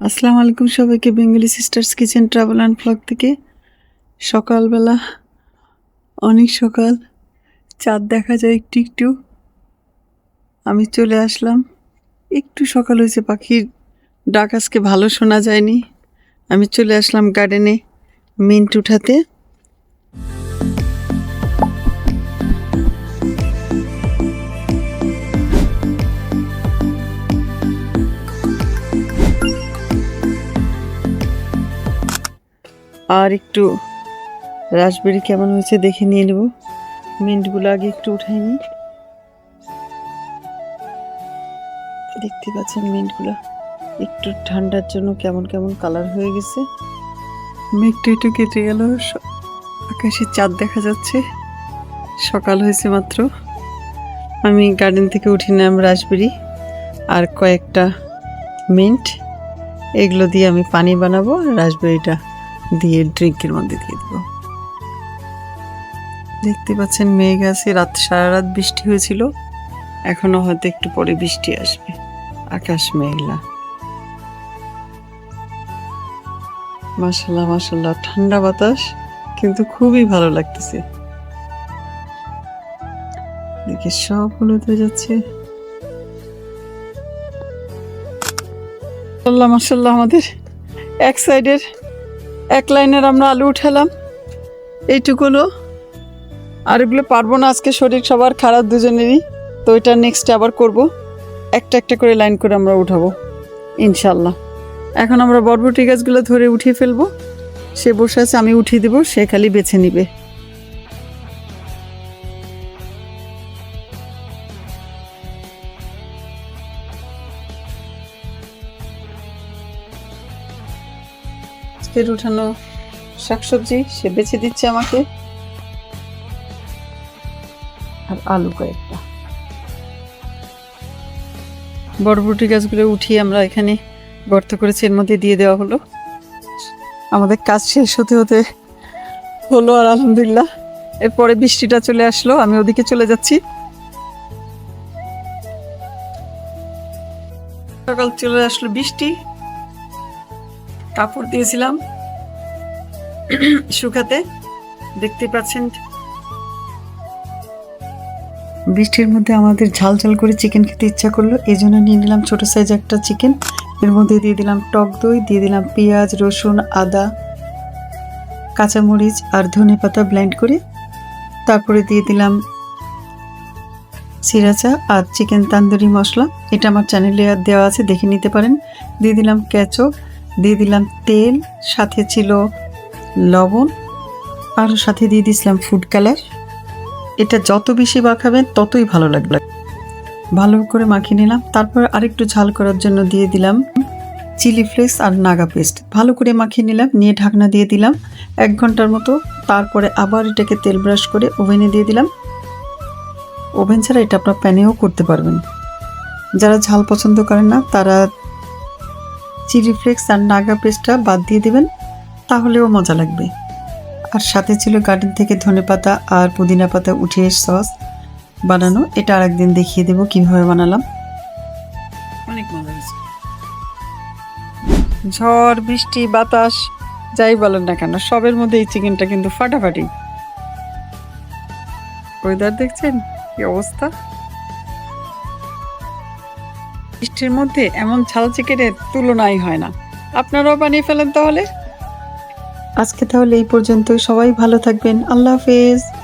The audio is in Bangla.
আসসালামু আলাইকুম সবাইকে, Bengali sisters kitchen travel and vlog থেকে। সকালবেলা, অনেক সকাল, চাঁদ দেখা যায় একটু একটু। আমি চলে আসলাম। একটু সকাল হয়েছে, পাখির ডাক আজকে ভালো শোনা যায়নি। আমি চলে আসলাম গার্ডেনে মিন্ট উঠাতে। আর একটু রাসবেরি কেমন হয়েছে দেখে নিয়ে নেব। মিন্টগুলো আগে একটু উঠাই নি দেখতে পাচ্ছেন মিন্টগুলো একটু ঠান্ডার জন্য কেমন কেমন কালার হয়ে গেছে। মেঘটা একটু কেটে গেল। আকাশে চাঁদ দেখা যাচ্ছে। সকাল হয়েছে মাত্র। আমি গার্ডেন থেকে উঠে নিলাম রাসবেরি আর কয়েকটা মিন্ট। এগুলো দিয়ে আমি পানি বানাবো রাসবেরিটা দিয়ে ড্রিঙ্কের মধ্যে দিয়ে দেবো। দেখতে পাচ্ছেন মেঘ আছে, রাত সারা রাত বৃষ্টি হয়েছিল। এখনও হয়তো একটু পরে বৃষ্টি আসবে। আকাশ মেঘলা। মাসাল্লাহ মাসাল্লাহ ঠান্ডা বাতাস, কিন্তু খুবই ভালো লাগতেছে। দেখে সব হলুদ হয়ে যাচ্ছে। মাসাল্লাহ মাসাল্লাহ আমাদের এক সাইডের এক লাইনের আমরা আলু উঠালাম। এইটুকুলো আর এগুলো পারব না, আজকে শরীর সবার খারাপ দুজনেরই। তো এটা নেক্সট আবার করব। একটা একটা করে লাইন করে আমরা উঠাবো, ইনশাল্লাহ। এখন আমরা বরবটি গাছগুলো ধরে উঠিয়ে ফেলব। সে বসে আছে, আমি উঠিয়ে দেবো, সে খালি বেছে নিবে। আজকের উঠানো শাকসবজি, সে বেছে দিচ্ছে আমাকে। আর আলু কয়েকটা। বরবটি গাছগুলো উঠিয়ে আমরা এখানে গর্ত করেছি, এর মধ্যে দিয়ে দেওয়া হলো। আমাদের কাজ শেষ হতে হতে হলো আর আলহামদুলিল্লাহ। এরপরে বৃষ্টিটা চলে আসলো, আমি ওদিকে চলে যাচ্ছি। সকাল চলে আসলো বৃষ্টি কাপড় দিয়েছিলাম শুকাতে। দেখতে পাচ্ছেন। বৃষ্টির মধ্যে আমাদের ঝাল ঝাল করে চিকেন খেতে ইচ্ছা করল, এই জন্য নিয়ে নিলাম ছোটো সাইজ একটা চিকেন এর মধ্যে দিয়ে দিলাম টক দই, দিয়ে দিলাম পেঁয়াজ, রসুন, আদা, কাঁচামরিচ আর ধনে পাতা ব্লেন্ড করে। তারপরে দিয়ে দিলাম সিরাচা আর চিকেন তান্দুরি মশলা। এটা আমার চ্যানেলে দেওয়া আছে, দেখে নিতে পারেন। দিয়ে দিলাম ক্যাচো দিয়ে দিলাম তেল, সাথে ছিল লবণ, আর সাথে দিয়ে দিয়েছিলাম ফুড কালার এটা যত বেশি মাখাবেন ততই ভালো লাগবে। ভালো করে মাখিয়ে নিলাম, তারপর আরেকটু ঝাল করার জন্য দিয়ে দিলাম চিলি ফ্লেক্স আর নাগা পেস্ট ভালো করে মাখিয়ে নিলাম, নিয়ে ঢাকনা দিয়ে দিলাম এক ঘণ্টার মতো, তারপরে আবার এটাকে তেল ব্রাশ করে ওভেনে দিয়ে দিলাম। ওভেন ছাড়া এটা আপনার প্যানেও করতে পারবেন। যারা ঝাল পছন্দ করেন না, তারা চিলি ফ্লেক্স আর নাগা পেস্টটা বাদ দিয়ে দেবেন তাহলেও মজা লাগবে। আর সাথে ছিল গার্ডেন থেকে ধনেপাতা আর পুদিনা পাতা উঠিয়ে সস বানানো। এটা আর একদিন দেখিয়ে দেবো কীভাবে বানালাম। অনেক মজা হয়েছে। ঝড় বৃষ্টি বাতাস যাই বলেন না কেন সবের মধ্যে এই চিকেনটা কিন্তু ফাটাফাটি। ওয়েদার দেখছেন? কি অবস্থা? বৃষ্টির মধ্যে এমন ঝাল চিকেনের তুলনাই হয় না। আপনারাও বানিয়ে ফেলেন তাহলে? আজকে তাহলে এই পর্যন্তই। সবাই ভালো থাকবেন। আল্লাহ হাফেজ।